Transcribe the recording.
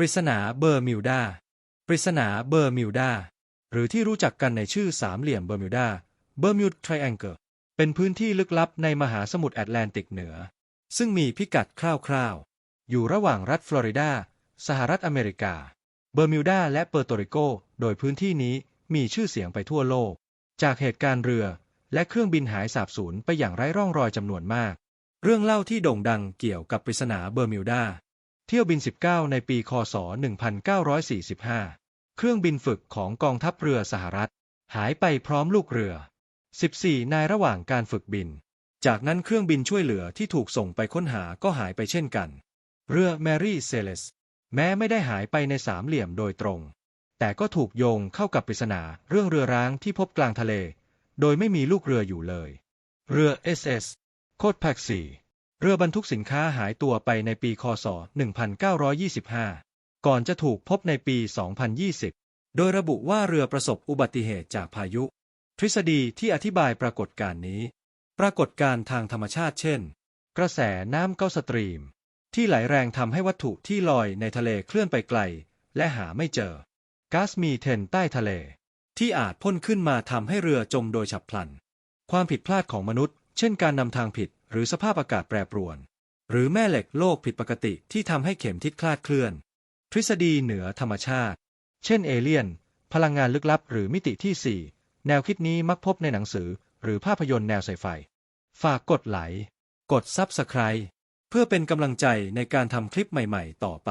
ปริศนาเบอร์มิวดา ปริศนาเบอร์มิวดา หรือที่รู้จักกันในชื่อสามเหลี่ยมเบอร์มิวดา เบอร์มิวดทริแองเกิล เป็นพื้นที่ลึกลับในมหาสมุทรแอตแลนติกเหนือ ซึ่งมีพิกัดคร่าวๆ อยู่ระหว่างรัฐฟลอริดา สหรัฐอเมริกา เบอร์มิวดาและเปอร์โตริโก โดยพื้นที่นี้มีชื่อเสียงไปทั่วโลก จากเหตุการณ์เรือและเครื่องบินหายสาบสูญไปอย่างไร้ร่องรอยจำนวนมาก เรื่องเล่าที่โด่งดังเกี่ยวกับปริศนาเบอร์มิวดา เที่ยวบิน 19 ในปีคศ 1945 เครื่องบินฝึกของกองทัพเรือสหรัฐ หายไปพร้อมลูกเรือ 14 นายระหว่างการฝึกบิน จากนั้นเครื่องบินช่วยเหลือที่ถูกส่งไปค้นหาก็หายไปเช่นกัน เรือแมรี่เซเลสแม้ไม่ได้หายไปในสามเหลี่ยมโดยตรง แต่ก็ถูกโยงเข้ากับปริศนาเรื่องเรือร้างที่พบกลางทะเล โดยไม่มีลูกเรืออยู่เลย เรือ SS โคดแพ็กซี เรือบรรทุกสินค้าหายตัวไปในปีคศ 1925 ก่อนจะถูกพบในปี 2020 โดยระบุว่าเรือประสบอุบัติเหตุจากพายุ ทฤษฎีที่อธิบายปรากฏการณ์นี้ ปรากฏการณ์ทางธรรมชาติเช่น กระแสน้ำเก้าสตรีม ที่ไหลแรงทำให้วัตถุที่ลอยในทะเลเคลื่อนไปไกล และหาไม่เจอก๊าซมีเทนใต้ทะเล ที่อาจพ่นขึ้นมาทำให้เรือจมโดยฉับพลัน ความผิดพลาดของมนุษย์ เช่นการนำทางผิด หรือสภาพอากาศแปรปรวน หรือแม่เหล็กโลกผิดปกติที่ทำให้เข็มทิศคลาดเคลื่อน ทฤษฎีเหนือธรรมชาติ เช่นเอเลี่ยน พลังงานลึกลับ หรือมิติที่ 4 แนวคิดนี้มักพบในหนังสือ หรือภาพยนตร์แนวไซไฟ ฝากกดไลค์กดซับสไคร b e เพื่อเป็นกำลังใจในการทำคลิปใหม่ ๆ ต่อไป